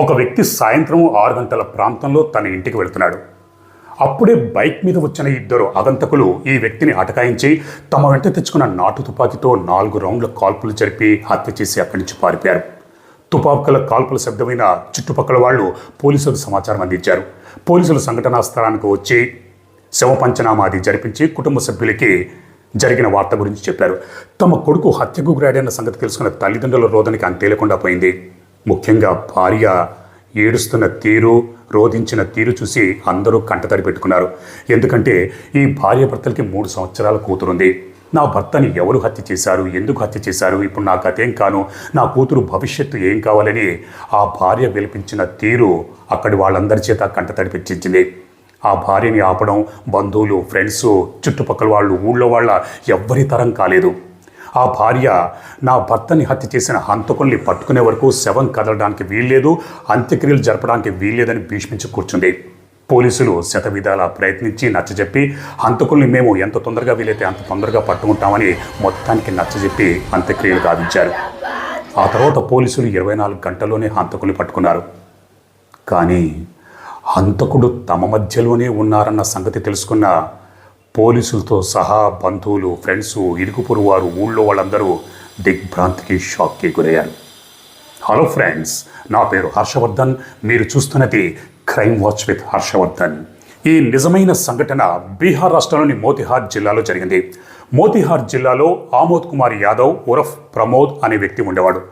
ఒక వ్యక్తి సాయంత్రం ఆరు గంటల ప్రాంతంలో తన ఇంటికి వెళుతున్నాడు. అప్పుడే బైక్ మీద వచ్చిన ఇద్దరు అగంతకులు ఈ వ్యక్తిని అటకాయించి తమ వెంట తెచ్చుకున్న నాటు తుపాకీతో నాలుగు రౌండ్ల కాల్పులు జరిపి హత్య చేసి అక్కడి నుంచి పారిపోయారు. తుపాకుల కాల్పుల శబ్దమైన చుట్టుపక్కల వాళ్ళు పోలీసులకు సమాచారం అందించారు. పోలీసులు సంఘటనా స్థలానికి వచ్చి శవ పంచనామా అది జరిపించి కుటుంబ సభ్యులకి జరిగిన వార్త గురించి చెప్పారు. తమ కొడుకు హత్యకు గురాడైన సంగతి తెలుసుకున్న తల్లిదండ్రుల రోదనికి అంతే లేకుండా పోయింది. ముఖ్యంగా భార్య ఏడుస్తున్న తీరు రోధించిన తీరు చూసి అందరూ కంటతడి పెట్టుకున్నారు. ఎందుకంటే ఈ భార్య భర్తలకి మూడు సంవత్సరాల కూతురుంది. నా భర్తని ఎవరు హత్య చేశారు? ఎందుకు హత్య చేశారు? ఇప్పుడు నాకు అదేం కాను? నా కూతురు భవిష్యత్తు ఏం కావాలని ఆ భార్య విలపించిన తీరు అక్కడి వాళ్ళందరి చేత కంటతడి పెట్టించింది. ఆ భార్యని ఆపడం బంధువులు ఫ్రెండ్స్ చుట్టుపక్కల వాళ్ళు ఊళ్ళో వాళ్ళ ఎవ్వరి తరం కాలేదు. ఆ భార్య నా భర్తని హత్య చేసిన హంతకుల్ని పట్టుకునే వరకు శవం కదలడానికి వీల్లేదు అంత్యక్రియలు జరపడానికి వీల్లేదని భీష్మించి కూర్చుంది. పోలీసులు శతవిధాల ప్రయత్నించి నచ్చజెప్పి హంతకుల్ని మేము ఎంత తొందరగా వీలైతే అంత తొందరగా పట్టుకుంటామని మొత్తానికి నచ్చజెప్పి అంత్యక్రియలు గావించారు. ఆ తర్వాత పోలీసులు ఇరవై నాలుగు గంటల్లోనే హంతకుల్ని పట్టుకున్నారు. కానీ హంతకుడు తమ మధ్యలోనే ఉన్నారన్న సంగతి తెలుసుకున్న పోలీసులతో సహా బంధువులు ఫ్రెండ్స్ ఇరుకు పొరువారు ఊళ్ళో వాళ్ళందరూ దిగ్భ్రాంతికి షాక్కి గురయ్యారు. హలో ఫ్రెండ్స్ నా పేరు హర్షవర్ధన్. మీరు చూస్తున్నది క్రైమ్ వాచ్ విత్ హర్షవర్ధన్. ఈ నిజమైన సంఘటన బీహార్ రాష్ట్రంలోని మోతిహార్ జిల్లాలో జరిగింది. మోతిహార్ జిల్లాలో ఆమోద్ కుమార్ యాదవ్ ఉరఫ్ ప్రమోద్ అనే వ్యక్తి ఉండేవాడు.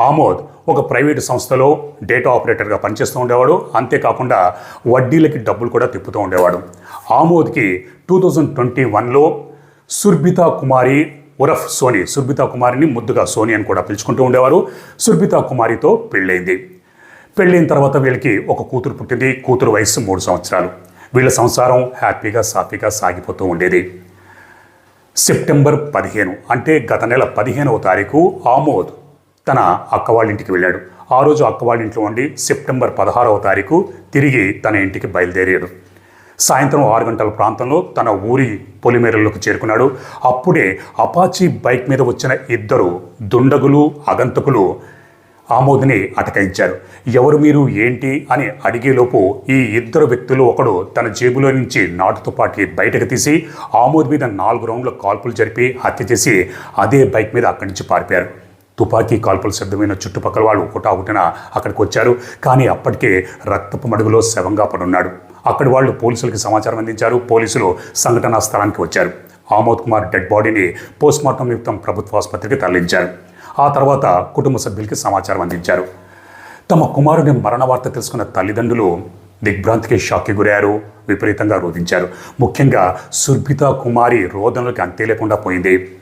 ఆమోద్ ఒక ప్రైవేటు సంస్థలో డేటా ఆపరేటర్గా పనిచేస్తూ ఉండేవాడు. అంతేకాకుండా వడ్డీలకి డబ్బులు కూడా తిప్పుతూ ఉండేవాడు. ఆమోద్కి టూ థౌజండ్ ట్వంటీ వన్లో సుర్బితా కుమారి ఉరఫ్ సోని సుర్బితా కుమారిని ముద్దుగా సోని అని కూడా పిలుచుకుంటూ ఉండేవారు. సుర్బితా కుమారితో పెళ్ళైంది పెళ్ళైన తర్వాత వీళ్ళకి ఒక కూతురు పుట్టింది. కూతురు వయసు మూడు సంవత్సరాలు. వీళ్ళ సంసారం హ్యాపీగా సాఫీగా సాగిపోతూ ఉండేది. సెప్టెంబర్ పదిహేను అంటే గత నెల పదిహేనవ తారీఖు ఆమోద్ తన అక్క వాళ్ళ ఇంటికి వెళ్ళాడు. ఆ రోజు అక్క వాళ్ళ ఇంట్లో ఉండి సెప్టెంబర్ పదహారవ తారీఖు తిరిగి తన ఇంటికి బయలుదేరాడు. సాయంత్రం ఆరు గంటల ప్రాంతంలో తన ఊరి పొలిమేరల్లోకి చేరుకున్నాడు. అప్పుడే అపాచీ బైక్ మీద వచ్చిన ఇద్దరు దుండగులు అగంతకులు ఆమోద్ని అటకాయించారు. ఎవరు మీరు ఏంటి అని అడిగేలోపు ఈ ఇద్దరు వ్యక్తులు ఒకడు తన జేబులో నుంచి నాటుతో పాటు బయటకు తీసి ఆమోద్ మీద నాలుగు రౌండ్ల కాల్పులు జరిపి హత్య చేసి అదే బైక్ మీద అక్కడి నుంచి పారిపోయారు. తుపాకీ కాల్పులు సిద్ధమైన చుట్టుపక్కల వాళ్ళు ఒకటా ఒకటిన అక్కడికి వచ్చారు. కానీ అప్పటికే రక్తపు మడుగులో శవంగా పడున్నాడు. అక్కడి వాళ్ళు పోలీసులకి సమాచారం అందించారు. పోలీసులు సంఘటనా స్థలానికి వచ్చారు. ఆమోద్ కుమార్ డెడ్ బాడీని పోస్ట్మార్టం నిమిత్తం ప్రభుత్వ ఆసుపత్రికి తరలించారు. ఆ తర్వాత కుటుంబ సభ్యులకి సమాచారం అందించారు. తమ కుమారుని మరణ వార్త తెలుసుకున్న తల్లిదండ్రులు దిగ్భ్రాంతికి షాక్కి గురయ్యారు. విపరీతంగా రోధించారు. ముఖ్యంగా సుర్భిత కుమారి రోదనలకు అంతే లేకుండా పోయింది.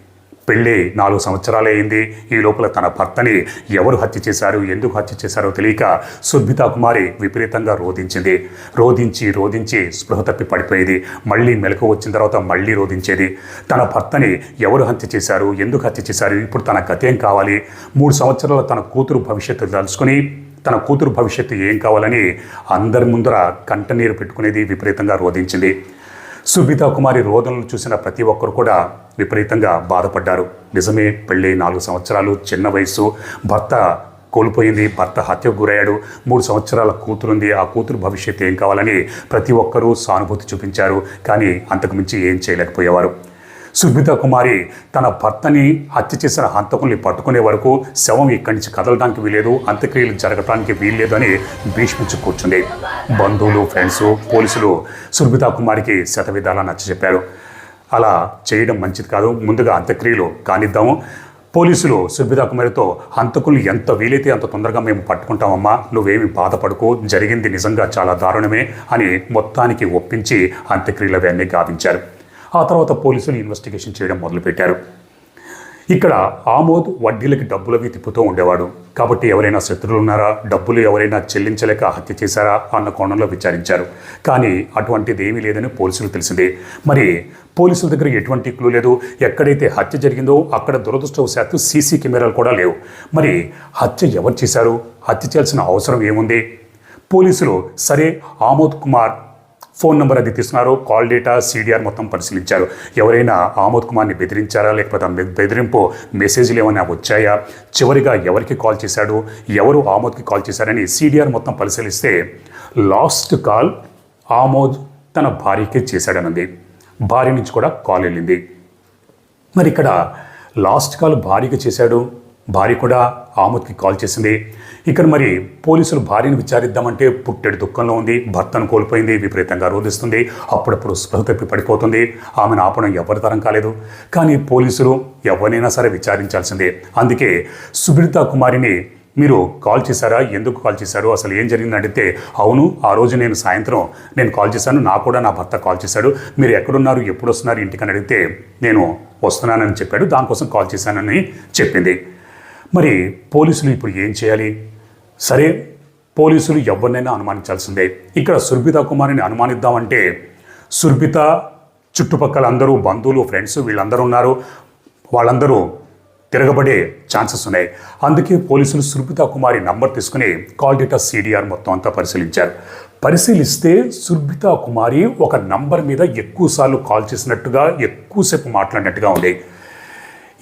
పెళ్ళి నాలుగు సంవత్సరాలు అయింది. ఈ లోపల తన భర్తని ఎవరు హత్య చేశారు ఎందుకు హత్య చేశారో తెలియక సుద్భితా కుమారి విపరీతంగా రోధించింది. రోధించి రోధించి స్పృహ తప్పి పడిపోయేది. మళ్ళీ మెలకు వచ్చిన తర్వాత మళ్ళీ రోధించేది. తన భర్తని ఎవరు హత్య చేశారు ఎందుకు హత్య చేశారు ఇప్పుడు తన గతేం కావాలి? మూడు సంవత్సరాల తన కూతురు భవిష్యత్తు తలుచుకొని తన కూతురు భవిష్యత్తు ఏం కావాలని అందరి ముందర కంటనీరు పెట్టుకునేది విపరీతంగా రోధించింది. సుబితా కుమారి రోదనలు చూసిన ప్రతి ఒక్కరు కూడా విపరీతంగా బాధపడ్డారు. నిజమే పెళ్ళి నాలుగు సంవత్సరాలు చిన్న వయసు భర్త కోల్పోయింది భర్త హత్యకు గురయ్యాడు మూడు సంవత్సరాల కూతురుంది ఆ కూతురు భవిష్యత్తు ఏం కావాలని ప్రతి ఒక్కరూ సానుభూతి చూపించారు కానీ అంతకుమించి ఏం చేయలేకపోయేవారు. సుభిత కుమారి తన భర్తని హత్య చేసిన హంతకుల్ని పట్టుకునే వరకు శవం ఇక్కడి నుంచి కదలడానికి వీలేదు అంత్యక్రియలు జరగటానికి వీల్లేదని భీష్మించి కూర్చుంది. బంధువులు ఫ్రెండ్స్ పోలీసులు సుర్బితా కుమారికి శతవిధాలా నచ్చ చెప్పారు. అలా చేయడం మంచిది కాదు ముందుగా అంత్యక్రియలు కానిద్దాము. పోలీసులు సుర్బితా కుమారితో హంతకులు ఎంత వీలైతే అంత తొందరగా మేము పట్టుకుంటామమ్మా నువ్వేమి బాధపడుకో జరిగింది నిజంగా చాలా దారుణమే అని మొత్తానికి ఒప్పించి అంత్యక్రియలు అవన్నీ గావించారు. ఆ తర్వాత పోలీసులు ఇన్వెస్టిగేషన్ చేయడం మొదలుపెట్టారు. ఇక్కడ ఆమోద్ వడ్డీలకి డబ్బులు అవి తిప్పుతూ ఉండేవాడు. కాబట్టి ఎవరైనా శత్రువులు ఉన్నారా డబ్బులు ఎవరైనా చెల్లించలేక హత్య చేశారా? అన్న కోణంలో విచారించారు. కానీ అటువంటిది ఏమీ లేదని పోలీసులు తెలిసిందే. మరి పోలీసుల దగ్గర ఎటువంటి క్లూ లేదు? ఎక్కడైతే హత్య జరిగిందో అక్కడ దురదృష్టవశాత్తు సీసీ కెమెరాలు కూడా లేవు. మరి హత్య ఎవరు చేశారు? హత్య చేయాల్సిన అవసరం ఏముంది? పోలీసులు సరే ఆమోద్ కుమార్ ఫోన్ నెంబర్ అది తీసుకున్నారు కాల్ డేటా సీడీఆర్ మొత్తం పరిశీలించారు. ఎవరైనా ఆమోద్ కుమార్ని బెదిరించారా? లేకపోతే బెదిరింపు మెసేజ్లు ఏమైనా వచ్చాయా? చివరిగా ఎవరికి కాల్ చేశాడు? ఎవరు ఆమోద్కి కాల్ చేశారని సీడీఆర్ మొత్తం పరిశీలిస్తే లాస్ట్ కాల్ ఆమోద్ తన భార్యకే చేశాడనుంది. భార్య నుంచి కూడా కాల్ వెళ్ళింది. మరి ఇక్కడ లాస్ట్ కాల్ భార్యకి చేశాడు. భార్య కూడా ఆమోద్కి కాల్ చేసింది. ఇక్కడ మరి పోలీసులు భార్యను విచారిద్దామంటే పుట్టెడు దుఃఖంలో ఉంది. భర్తను కోల్పోయింది విపరీతంగా రోధిస్తుంది. అప్పుడప్పుడు స్పృహ తప్పి పడిపోతుంది. ఆమెను ఆపడం ఎవరి తరం కాలేదు. కానీ పోలీసులు ఎవరినైనా సరే విచారించాల్సిందే. అందుకే సుబ్రితా కుమారిని మీరు కాల్ చేశారా? ఎందుకు కాల్ చేశారు? అసలు ఏం జరిగింది అడిగితే అవును ఆ రోజు నేను సాయంత్రం నేను కాల్ చేశాను. నాకు కూడా నా భర్త కాల్ చేశాడు. మీరు ఎక్కడున్నారు? ఎప్పుడు వస్తున్నారు? ఇంటికని అడిగితే నేను వస్తున్నానని చెప్పాడు. దానికోసం కాల్ చేశానని చెప్పింది. మరి పోలీసులు ఇప్పుడు ఏం చేయాలి? సరే పోలీసులు ఎవరినైనా అనుమానించాల్సిందే. ఇక్కడ సుర్భిత కుమారిని అనుమానిద్దామంటే సుర్భిత చుట్టుపక్కల అందరూ బంధువులు ఫ్రెండ్స్ వీళ్ళందరూ ఉన్నారు. వాళ్ళందరూ తిరగబడే ఛాన్సెస్ ఉన్నాయి. అందుకే పోలీసులు సుర్భిత కుమారి నంబర్ తీసుకుని కాల్ డేటా సీడీఆర్ మొత్తం అంతా పరిశీలించారు. పరిశీలిస్తే సుర్భిత కుమారి ఒక నంబర్ మీద ఎక్కువసార్లు కాల్ చేసినట్టుగా ఎక్కువసేపు మాట్లాడినట్టుగా ఉంది.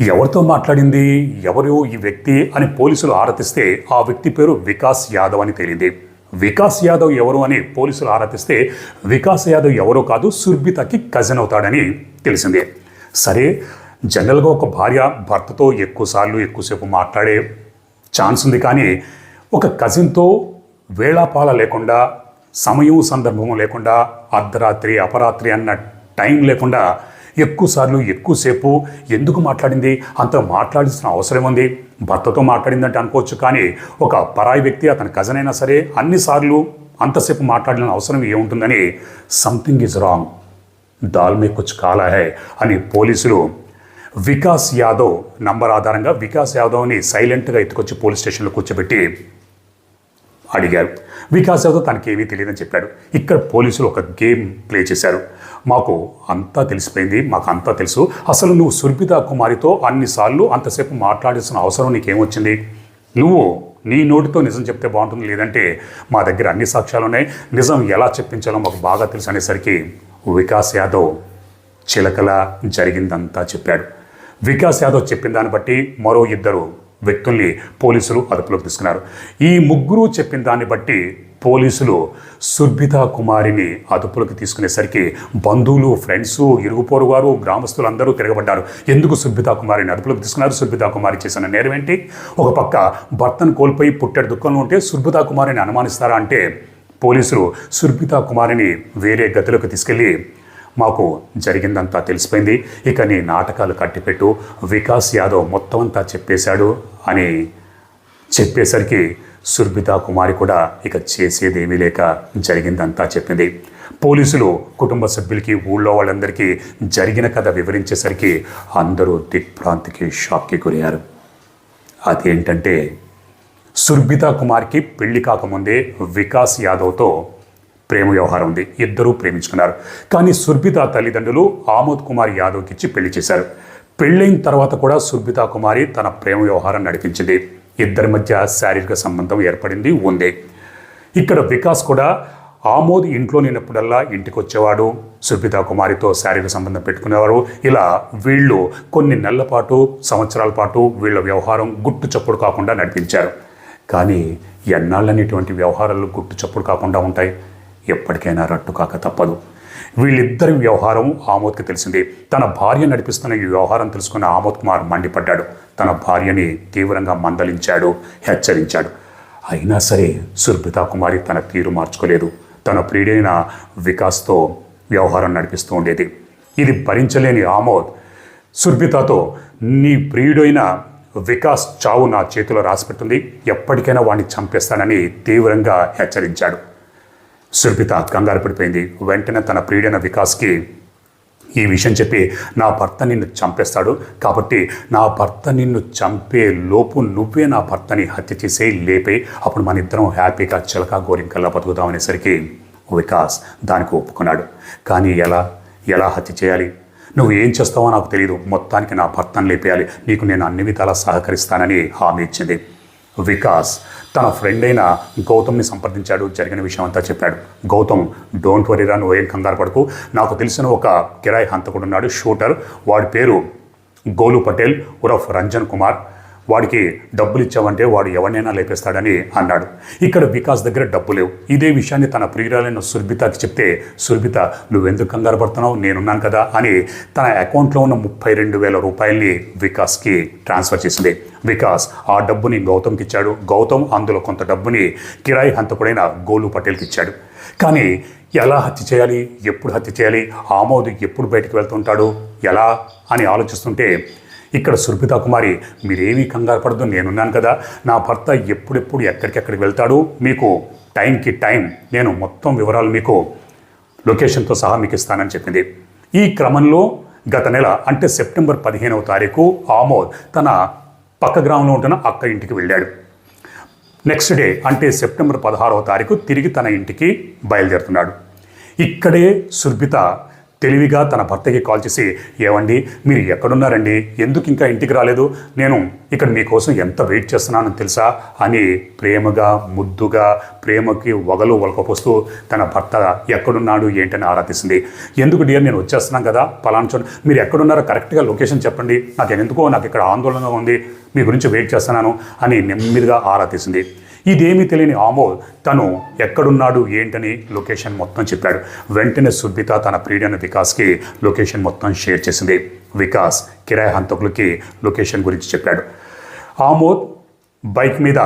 ఎవరితో మాట్లాడింది ఎవరు ఈ వ్యక్తి అని పోలీసులు ఆరాధిస్తే ఆ వ్యక్తి పేరు వికాస్ యాదవ్ అని తేలింది. వికాస్ యాదవ్ ఎవరు అని పోలీసులు ఆరాధిస్తే వికాస్ యాదవ్ ఎవరో కాదు సుర్భితకి కజిన్ అవుతాడని తెలిసిందే. సరే జనరల్గా ఒక భార్య భర్తతో ఎక్కువసార్లు ఎక్కువసేపు మాట్లాడే ఛాన్స్ ఉంది కానీ ఒక కజిన్తో వేళాపాల లేకుండా సమయం సందర్భం లేకుండా అర్ధరాత్రి అపరాత్రి అన్న టైం లేకుండా ఎక్కువసార్లు ఎక్కువసేపు ఎందుకు మాట్లాడింది? అంత మాట్లాడాల్సిన అవసరం ఉంది. భర్తతో మాట్లాడిందంటే అనుకోవచ్చు కానీ ఒక పరాయి వ్యక్తి అతని కజన్ అయినా సరే అన్నిసార్లు అంతసేపు మాట్లాడిన అవసరం ఏముంటుందని సంథింగ్ ఈజ్ రాంగ్ దాల్ మే కుచ్ కాలా హై అని పోలీసులు వికాస్ యాదవ్ నంబర్ ఆధారంగా వికాస్ యాదవ్ని సైలెంట్గా ఎత్తుకొచ్చి పోలీస్ స్టేషన్లో కూర్చోబెట్టి అడిగారు. వికాస్ యాదవ్ తనకేమీ తెలియదని చెప్పాడు. ఇక్కడ పోలీసులు ఒక గేమ్ ప్లే చేశారు. మాకు అంతా తెలిసిపోయింది మాకు అంతా తెలుసు. అసలు నువ్వు సుర్భిత కుమారితో అన్నిసార్లు అంతసేపు మాట్లాడాల్సిన అవసరం నీకేమొచ్చింది? నువ్వు నీ నోటితో నిజం చెప్తే బాగుంటుంది లేదంటే మా దగ్గర అన్ని సాక్ష్యాలు ఉన్నాయి నిజం ఎలా చెప్పించాలో మాకు బాగా తెలుసు అనేసరికి వికాస్ యాదవ్ చిలకల జరిగిందంతా చెప్పాడు. వికాస్ యాదవ్ చెప్పిన దాన్ని బట్టి మరో ఇద్దరు వ్యక్తుల్ని పోలీసులు అదుపులోకి తీసుకున్నారు. ఈ ముగ్గురు చెప్పిన దాన్ని బట్టి పోలీసులు సుర్భిత కుమారిని అదుపులోకి తీసుకునేసరికి బంధువులు ఫ్రెండ్స్ ఇరుగు పొరుగువారు గ్రామస్తులు అందరూ తిరగబడ్డారు. ఎందుకు సుర్భిత కుమారిని అదుపులోకి తీసుకున్నారు? సుర్భిత కుమారి చేసిన నేరం ఏంటి ఒక పక్క భర్తను కోల్పోయి పుట్టెడు దుఃఖంలో ఉంటే సుర్భిత కుమారిని అనుమానిస్తారా అంటే పోలీసులు సుర్భిత కుమారిని వేరే గదిలోకి తీసుకెళ్ళి మాకు జరిగిందంతా తెలిసిపోయింది. ఇక నీ నాటకాలు కట్టిపెట్టు వికాస్ యాదవ్ మొత్తం అంతా చెప్పేశాడు అని చెప్పేసరికి సుర్భిత కుమారి కూడా ఇక చేసేదేమీ లేక జరిగిందంతా చెప్పింది. పోలీసులు కుటుంబ సభ్యులకి ఊళ్ళో వాళ్ళందరికీ జరిగిన కథ వివరించేసరికి అందరూ దిగ్భ్రాంతికి షాక్కి గురయ్యారు. అదేంటంటే సుర్భిత కుమార్కి పెళ్ళి కాకముందే వికాస్ యాదవ్తో ప్రేమ వ్యవహారం ఉంది. ఇద్దరూ ప్రేమించుకున్నారు. కానీ సుర్భిత తల్లిదండ్రులు ఆమోద్ కుమార్ యాదవ్కి ఇచ్చి పెళ్ళి చేశారు. పెళ్ళైన తర్వాత కూడా సుర్భిత కుమారి తన ప్రేమ వ్యవహారం నడిపించింది. ఇద్దరి మధ్య శారీరక సంబంధం ఏర్పడింది ఉంది. ఇక్కడ వికాస్ కూడా ఆమోద్ ఇంట్లో లేనప్పుడల్లా ఇంటికి వచ్చేవాడు సుర్భిత కుమారితో శారీరక సంబంధం పెట్టుకునేవారు. ఇలా వీళ్ళు కొన్ని నెలల పాటు సంవత్సరాల పాటు వీళ్ళ వ్యవహారం గుట్టు చప్పుడు కాకుండా నడిపించారు. కానీ ఎన్నాళ్ళనేటువంటి వ్యవహారాలు గుట్టు చప్పుడు కాకుండా ఉంటాయి? ఎప్పటికైనా రట్టు కాక తప్పదు. వీళ్ళిద్దరి వ్యవహారం ఆమోద్కి తెలిసింది. తన భార్య నడిపిస్తున్న ఈ వ్యవహారం తెలుసుకున్న ఆమోద్ కుమార్ మండిపడ్డాడు. తన భార్యని తీవ్రంగా మందలించాడు హెచ్చరించాడు. అయినా సరే సుర్భిత కుమారి తన తీరు మార్చుకోలేదు. తన ప్రియుడైన వికాస్తో వ్యవహారం నడిపిస్తూ ఉండేది. ఇది భరించలేని ఆమోద్. సుర్భితతో నీ ప్రియుడైన వికాస్ చావు నా చేతిలో రాసిపెట్టింది. ఎప్పటికైనా వాడిని చంపేస్తానని తీవ్రంగా హెచ్చరించాడు. సుర్భిత కంగారు పడిపోయింది. వెంటనే తన ప్రియుడైన వికాస్కి ఈ విషయం చెప్పి నా భర్త నిన్ను చంపేస్తాడు కాబట్టి నా భర్త నిన్ను చంపే లోపు నువ్వే నా భర్తని హత్య చేసే లేపే. అప్పుడు మన ఇద్దరం హ్యాపీగా చిలక గోరింకల్లా బతుకుదాం అనేసరికి వికాస్ దానికి ఒప్పుకున్నాడు. కానీ ఎలా? ఎలా హత్య చేయాలి? నువ్వు ఏం చేస్తావో నాకు తెలియదు మొత్తానికి నా భర్తను లేపేయాలి. నీకు నేను అన్ని విధాలా సహకరిస్తానని హామీ ఇచ్చింది. వికాస్. తన ఫ్రెండ్ అయిన గౌతమ్ని సంప్రదించాడు. జరిగిన విషయం అంతా చెప్పాడు. గౌతమ్ డోంట్ వరీరా నువ్వు ఏం కంగారు పడకు. నాకు తెలిసిన ఒక కిరాయి హంతకుడు ఉన్నాడు షూటర్. వాడి పేరు గోలు పటేల్ ఉరఫ్ రంజన్ కుమార్. వాడికి డబ్బులు ఇచ్చావంటే వాడు ఎవరినైనా లేపేస్తాడని అన్నాడు. ఇక్కడ వికాస్ దగ్గర డబ్బు లేవు. ఇదే విషయాన్ని తన ప్రియురాలైన సుర్భితకి చెప్తే సుర్భిత నువ్వెందుకు కంగారు పడుతున్నావు? నేనున్నాను కదా అని తన అకౌంట్లో ఉన్న ముప్పై రెండు వేల రూపాయల్ని వికాస్కి ట్రాన్స్ఫర్ చేసింది. వికాస్ ఆ డబ్బుని గౌతమ్కి ఇచ్చాడు. గౌతమ్ అందులో కొంత డబ్బుని కిరాయి హంతకుడైన గోలు పటేల్కి ఇచ్చాడు. కానీ ఎలా హత్య చేయాలి? ఎప్పుడు హత్య చేయాలి? ఆమోద్ ఎప్పుడు బయటకు వెళ్తుంటాడు? ఎలా? అని ఆలోచిస్తుంటే ఇక్కడ సుర్భితా కుమారి మీరేమీ కంగారు పడదు నేనున్నాను కదా. నా భర్త ఎప్పుడెప్పుడు ఎక్కడికెక్కడికి వెళ్తాడు? మీకు టైంకి టైం నేను మొత్తం వివరాలు మీకు లొకేషన్తో సహా మీకు ఇస్తానని చెప్పింది. ఈ క్రమంలో గత నెల అంటే సెప్టెంబర్ పదిహేనవ తారీఖు ఆమోద్ తన పక్క గ్రామంలో ఉంటున్న అక్క ఇంటికి వెళ్ళాడు. నెక్స్ట్ డే అంటే సెప్టెంబర్ పదహారవ తారీఖు తిరిగి తన ఇంటికి బయలుదేరుతున్నాడు. ఇక్కడే సుర్భిత తెలివిగా తన భర్తకి కాల్ చేసి ఏవండి మీరు ఎక్కడున్నారండి? ఎందుకు ఇంకా ఇంటికి రాలేదు? నేను ఇక్కడ మీకోసం ఎంత వెయిట్ చేస్తున్నానో తెలుసా? అని ప్రేమగా ముద్దుగా ప్రేమకి వగలు వలకపోస్తూ తన భర్త ఎక్కడున్నాడు ఏంటని ఆరాధిస్తుంది ఎందుకు డియర్ నేను వచ్చేస్తున్నాను కదా పలానా చోట. మీరు ఎక్కడున్నారో కరెక్ట్గా లొకేషన్ చెప్పండి. నాకు ఎందుకో నాకు ఇక్కడ ఆందోళనగా ఉంది. మీ గురించి వెయిట్ చేస్తున్నాను అని నెమ్మదిగా ఆరాధిస్తుంది ఇదేమీ తెలియని ఆమోద్ తను ఎక్కడున్నాడు ఏంటని లొకేషన్ మొత్తం చెప్పాడు. వెంటనే సుద్భిత తన ప్రియుడైన వికాస్కి లొకేషన్ మొత్తం షేర్ చేసింది. వికాస్ కిరాయి హంతకులకి లొకేషన్ గురించి చెప్పాడు. ఆమోద్ బైక్ మీద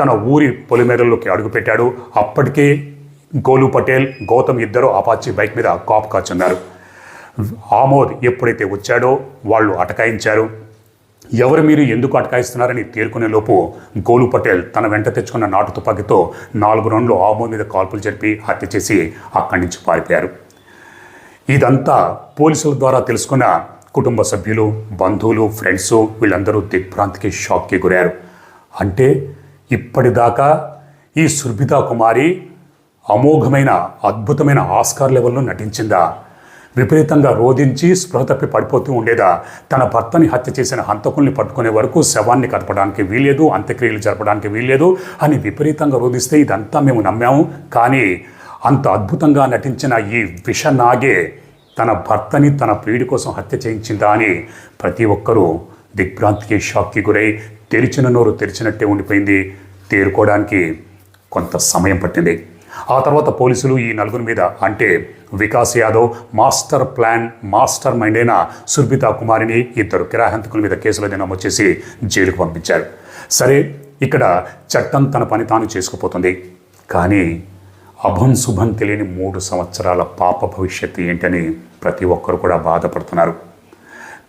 తన ఊరి పొలిమేరల్లోకి అడుగుపెట్టాడు అప్పటికే గోలు పటేల్ గౌతమ్ ఇద్దరు అపాచి బైక్ మీద కాపు కాచున్నారు. ఆమోద్ ఎప్పుడైతే వచ్చాడో వాళ్ళు అటకాయించారు. ఎవరు మీరు ఎందుకు అటకాయిస్తున్నారని తేరుకునే లోపు గోలు పటేల్ తన వెంట తెచ్చుకున్న నాటు తుపాకీతో నాలుగు రౌండ్లు ఆమో మీద కాల్పులు జరిపి హత్య చేసి అక్కడి నుంచి పారిపోయారు. ఇదంతా పోలీసుల ద్వారా తెలుసుకున్న కుటుంబ సభ్యులు బంధువులు ఫ్రెండ్స్ వీళ్ళందరూ దిగ్భ్రాంతికి షాక్కి గురారు అంటే ఇప్పటిదాకా ఈ సుర్భితా కుమారి అమోఘమైన అద్భుతమైన ఆస్కార్ లెవెల్లో నటించిందా? విపరీతంగా రోధించి స్పృహ తప్పి పడిపోతూ ఉండేదా? తన భర్తని హత్య చేసిన హంతకుల్ని పట్టుకునే వరకు శవాన్ని కదపడానికి వీల్లేదు అంత్యక్రియలు జరపడానికి వీల్లేదు అని విపరీతంగా రోధిస్తే ఇదంతా మేము నమ్మాము. కానీ అంత అద్భుతంగా నటించిన ఈ విషనాగే తన భర్తని తన ప్రియుడి కోసం హత్య చేయించిందా అని ప్రతి ఒక్కరూ దిగ్భ్రాంతికి షాక్కి గురై తెరిచిన నోరు తెరిచినట్టే ఉండిపోయింది. తేరుకోవడానికి కొంత సమయం పట్టింది. ఆ తర్వాత పోలీసులు ఈ నలుగురి మీద అంటే Vikas Yadav master plan mastermind అయిన సుర్భితా కుమారిని ఇద్దరు కిరాహంతకుల మీద కేసులది నమోదు చేసి జైలుకు పంపించారు. సరే ఇక్కడ చట్టం తన పని తాను చేసుకుపోతుంది. కానీ అభం శుభం తెలియని మూడు సంవత్సరాల పాప భవిష్యత్తు ఏంటని ప్రతి ఒక్కరు కూడా బాధపడుతున్నారు.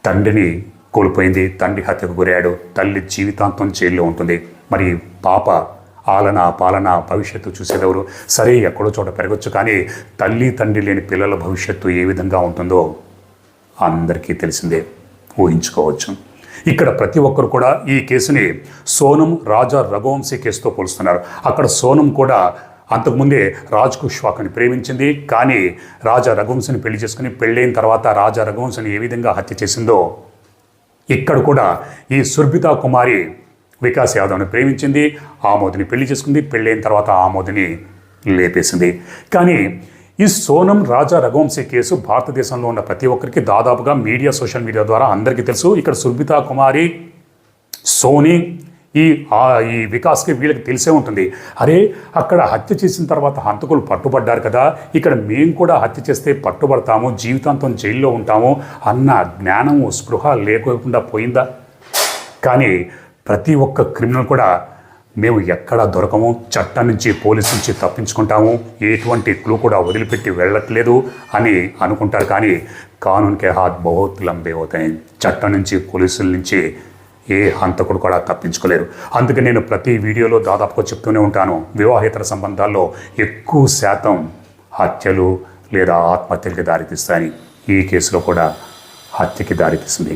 తండ్రిని కోల్పోయింది తండ్రి హత్యకు గురయ్యాడు తల్లి జీవితాంతం జైల్లో ఉంటుంది. మరి పాప ఆలన పాలన భవిష్యత్తు చూసేదెవరు? సరే ఎక్కడో చోట పెరగచ్చు కానీ తల్లి తండ్రి లేని పిల్లల భవిష్యత్తు ఏ విధంగా ఉంటుందో అందరికీ తెలిసిందే. ఊహించుకోవచ్చు. ఇక్కడ ప్రతి ఒక్కరు కూడా ఈ కేసుని సోనం రాజా రఘువంశీ కేసుతో పోలుస్తున్నారు. అక్కడ సోనం కూడా అంతకుముందే రాజ్ కుష్వాక్ని ప్రేమించింది. కానీ రాజా రఘువంశని పెళ్ళి చేసుకుని పెళ్ళైన తర్వాత రాజా రఘువంశిని ఏ విధంగా హత్య చేసిందో ఇక్కడ కూడా ఈ సుర్భితా కుమారి వికాస్ యాదవ్ని ప్రేమించింది ఆమోదిని పెళ్ళి చేసుకుంది పెళ్ళైన తర్వాత ఆమోదిని లేపేసింది. కానీ ఈ సోనం రాజా రఘువంశీ కేసు భారతదేశంలో ఉన్న ప్రతి ఒక్కరికి దాదాపుగా మీడియా సోషల్ మీడియా ద్వారా అందరికీ తెలుసు. ఇక్కడ సుర్భితా కుమారి సోని ఈ ఈ వికాస్కి వీళ్ళకి తెలిసే ఉంటుంది. అరే అక్కడ హత్య చేసిన తర్వాత హంతకులు పట్టుబడ్డారు కదా. ఇక్కడ మేము కూడా హత్య చేస్తే పట్టుబడతాము జీవితాంతం జైల్లో ఉంటాము అన్న జ్ఞానము స్పృహ లేకుండా పోయిందా? కానీ ప్రతి ఒక్క క్రిమినల్ కూడా మేము ఎక్కడ దొరకము చట్టం నుంచి పోలీసు నుంచి తప్పించుకుంటాము ఎటువంటి క్లూ కూడా వదిలిపెట్టి వెళ్ళట్లేదు అని అనుకుంటారు. కానీ కానూన్కే హాత్ బహుత్ లంబే అవుతాయి చట్టం నుంచి పోలీసుల నుంచి ఏ హంతకుడు కూడా తప్పించుకోలేరు. అందుకే నేను ప్రతి వీడియోలో దాదాపుగా చెప్తూనే ఉంటాను. వివాహేతర సంబంధాల్లో ఎక్కువ శాతం హత్యలు లేదా ఆత్మహత్యలకి దారితీస్తాయని ఈ కేసులో కూడా హత్యకి దారితీస్తుంది